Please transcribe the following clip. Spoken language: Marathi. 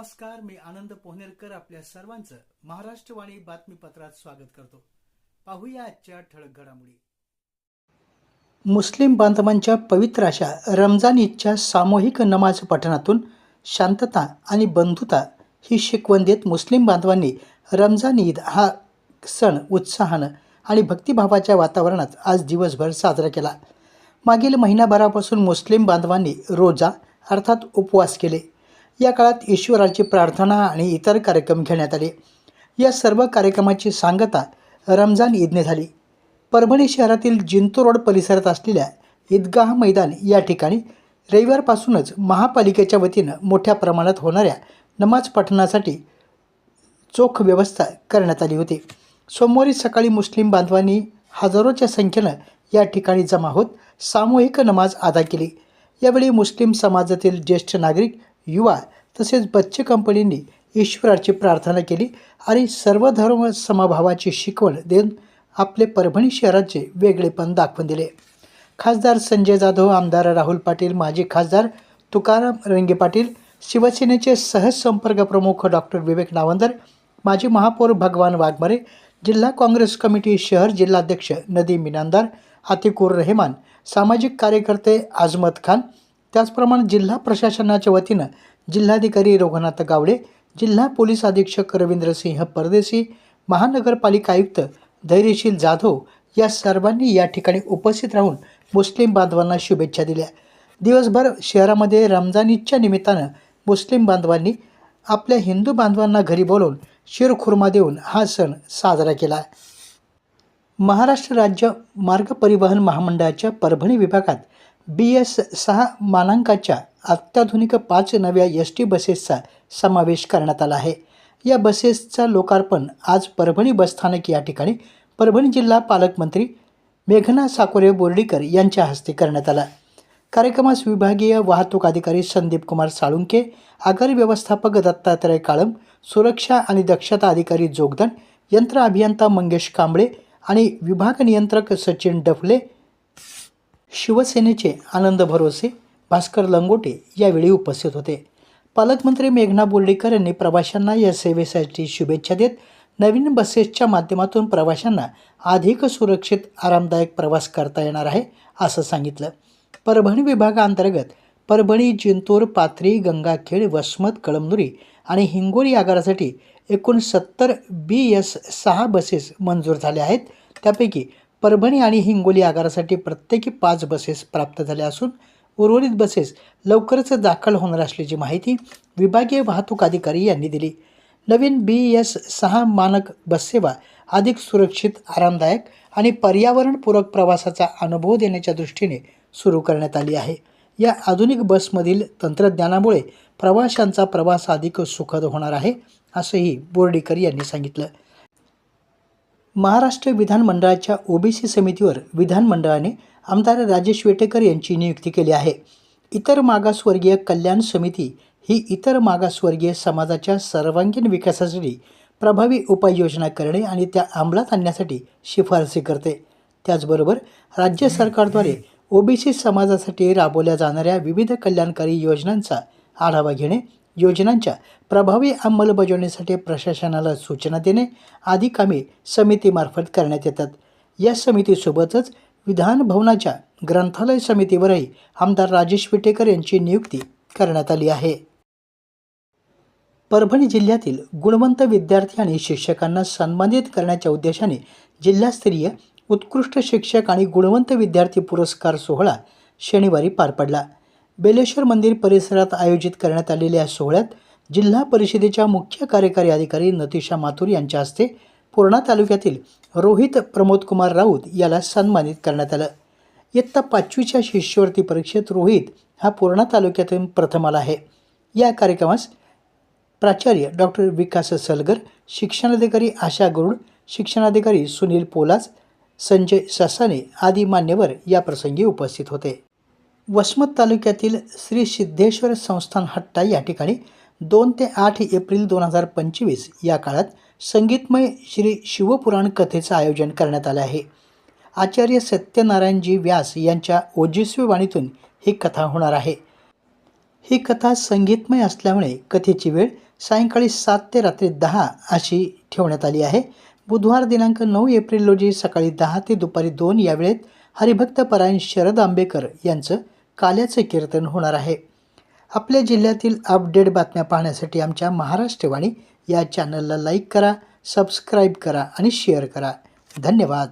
नमस्कार मी आनंद पोहनेरकर आपल्या सर्वांचं महाराष्ट्रवाणी बातमीपत्रात स्वागत करतो. पाहूया आजच्या ठळक घडामोडी. मुस्लिम बांधवांच्या पवित्र अशा रमजान ईदच्या सामूहिक नमाज पठणातून शांतता आणि बंधुता ही शिकवण देत मुस्लिम बांधवांनी रमजान ईद हा सण उत्साहानं आणि भक्तिभावाच्या वातावरणात आज दिवसभर साजरा केला. मागील महिनाभरापासून मुस्लिम बांधवांनी रोजा अर्थात उपवास केले. या काळात ईश्वराची प्रार्थना आणि इतर कार्यक्रम घेण्यात आले. या सर्व कार्यक्रमाची सांगता रमजान ईदने झाली. परभणी शहरातील जिंतो रोड परिसरात असलेल्या ईदगाह मैदान या ठिकाणी रविवारपासूनच महापालिकेच्या वतीनं मोठ्या प्रमाणात होणाऱ्या नमाज पठणासाठी चोख व्यवस्था करण्यात आली होती. सोमवारी सकाळी मुस्लिम बांधवांनी हजारोच्या संख्येनं या ठिकाणी जमा होत सामूहिक नमाज अदा केली. यावेळी मुस्लिम समाजातील ज्येष्ठ नागरिक युवा तसेच बच्चे कंपनींनी ईश्वराची प्रार्थना केली आणि सर्व धर्म समभावाची शिकवण देऊन आपले परभणी शहराचे वेगळेपण दाखवून दिले. खासदार संजय जाधव आमदार राहुल पाटील माजी खासदार तुकाराम रंगे पाटील शिवसेनेचे सहसंपर्क प्रमुख डॉक्टर विवेक नावंदर माजी महापौर भगवान वाघमारे जिल्हा काँग्रेस कमिटी शहर जिल्हाध्यक्ष नदीम इनामदार हातिकूर रेहमान सामाजिक कार्यकर्ते आजमत खान त्याचप्रमाणे जिल्हा प्रशासनाच्या वतीनं जिल्हाधिकारी रघुनाथ गावडे जिल्हा पोलीस अधीक्षक रवींद्रसिंह परदेशी महानगरपालिका आयुक्त धैर्यशील जाधव या सर्वांनी या ठिकाणी उपस्थित राहून मुस्लिम बांधवांना शुभेच्छा दिल्या. दिवसभर शहरामध्ये रमजान ईदच्या निमित्तानं मुस्लिम बांधवांनी आपल्या हिंदू बांधवांना घरी बोलवून शिरखुर्मा देऊन हा सण साजरा केला. महाराष्ट्र राज्य मार्ग परिवहन महामंडळाच्या परभणी विभागात बी एस सहा मानांकाच्या अत्याधुनिक पाच नव्या एस टी बसेसचा समावेश करण्यात आला आहे. या बसेसचा लोकार्पण आज परभणी बसस्थानक या ठिकाणी परभणी जिल्हा पालकमंत्री मेघना साकोरे बोर्डीकर यांच्या हस्ते करण्यात आला. कार्यक्रमास विभागीय वाहतूक अधिकारी संदीप कुमार साळुंके आगार व्यवस्थापक दत्तात्रय काळम सुरक्षा आणि दक्षता अधिकारी जोगदण यंत्र अभियंता मंगेश कांबळे आणि विभाग नियंत्रक सचिन डफले शिवसेनेचे आनंद भरोसे भास्कर लंगोटे यावेळी उपस्थित होते. पालकमंत्री मेघना बोर्डीकर यांनी प्रवाशांना या सेवेसाठी शुभेच्छा देत नवीन बसेसच्या माध्यमातून प्रवाशांना अधिक सुरक्षित आरामदायक प्रवास करता येणार आहे असं सांगितलं. परभणी विभागाअंतर्गत परभणी जिंतूर पाथरी गंगाखेड वसमत कळमनुरी आणि हिंगोली आगारासाठी एकूण सत्तर बी एस सहा बसेस मंजूर झाल्या आहेत. त्यापैकी परभणी आणि हिंगोली आगारासाठी प्रत्येकी पाच बसेस प्राप्त झाल्या असून उर्वरित बसेस लवकरच दाखल होणार असल्याची माहिती विभागीय वाहतूक अधिकारी यांनी दिली. नवीन बी एस सहा मानक बससेवा अधिक सुरक्षित आरामदायक आणि पर्यावरणपूरक प्रवासाचा अनुभव देण्याच्या दृष्टीने सुरू करण्यात आली आहे. या आधुनिक बसमधील तंत्रज्ञानामुळे प्रवाशांचा प्रवास अधिक सुखद होणार आहे असंही बोर्डीकर यांनी सांगितलं. महाराष्ट्र विधानमंडळाच्या ओबीसी समितीवर विधानमंडळाने आमदार राजेश वेटेकर यांची नियुक्ती केली आहे. इतर मागासवर्गीय कल्याण समिती ही इतर मागासवर्गीय समाजाच्या सर्वांगीण विकासासाठी प्रभावी उपाययोजना करणे आणि त्या अंमलात आणण्यासाठी शिफारसी करते. त्याचबरोबर राज्य सरकारद्वारे ओबीसी समाजासाठी राबवल्या जाणाऱ्या विविध कल्याणकारी योजनांचा आढावा घेणे योजनांच्या प्रभावी अंमलबजावणीसाठी प्रशासनाला सूचना देणे आदी कामे समितीमार्फत करण्यात येतात. या समितीसोबतच विधान भवनाच्या ग्रंथालय समितीवरही आमदार राजेश विटेकर यांची नियुक्ती करण्यात आली आहे. परभणी जिल्ह्यातील गुणवंत विद्यार्थी आणि शिक्षकांना सन्मानित करण्याच्या उद्देशाने जिल्हास्तरीय उत्कृष्ट शिक्षक आणि गुणवंत विद्यार्थी पुरस्कार सोहळा शनिवारी पार पडला. बेलेश्वर मंदिर परिसरात आयोजित करण्यात आलेल्या सोहळ्यात जिल्हा परिषदेच्या मुख्य कार्यकारी अधिकारी नतिशा माथुर यांच्या हस्ते पूर्णा तालुक्यातील रोहित प्रमोद कुमार राऊत याला सन्मानित करण्यात आलं. इयत्ता पाचवीच्या शिष्यवृत्ती परीक्षेत रोहित हा पूर्णा तालुक्यातून प्रथम आला आहे. या कार्यक्रमास प्राचार्य डॉक्टर विकास सलगर शिक्षणाधिकारी आशा गरुड शिक्षणाधिकारी सुनील पोलास संजय ससाने आदी मान्यवर या प्रसंगी उपस्थित होते. वसमत तालुक्यातील श्री सिद्धेश्वर संस्थान हट्टा या ठिकाणी दोन ते आठ एप्रिल दोन हजार पंचवीस या काळात संगीतमय श्री शिवपुराण कथेचं आयोजन करण्यात आलं आहे. आचार्य सत्यनारायणजी व्यास यांच्या ओजस्वी वाणीतून ही कथा होणार आहे. ही कथा संगीतमय असल्यामुळे कथेची वेळ सायंकाळी सात ते रात्री दहा अशी ठेवण्यात आली आहे. बुधवार दिनांक नऊ एप्रिल रोजी सकाळी दहा ते दुपारी दोन या वेळेत हरिभक्त परायण शरद आंबेकर यांचं काल्याचं कीर्तन होणार आहे. आपल्या जिल्ह्यातील अपडेट बातम्या पाहण्यासाठी आमच्या महाराष्ट्रवाणी या चॅनलला लाईक करा सबस्क्राईब करा आणि शेअर करा. धन्यवाद.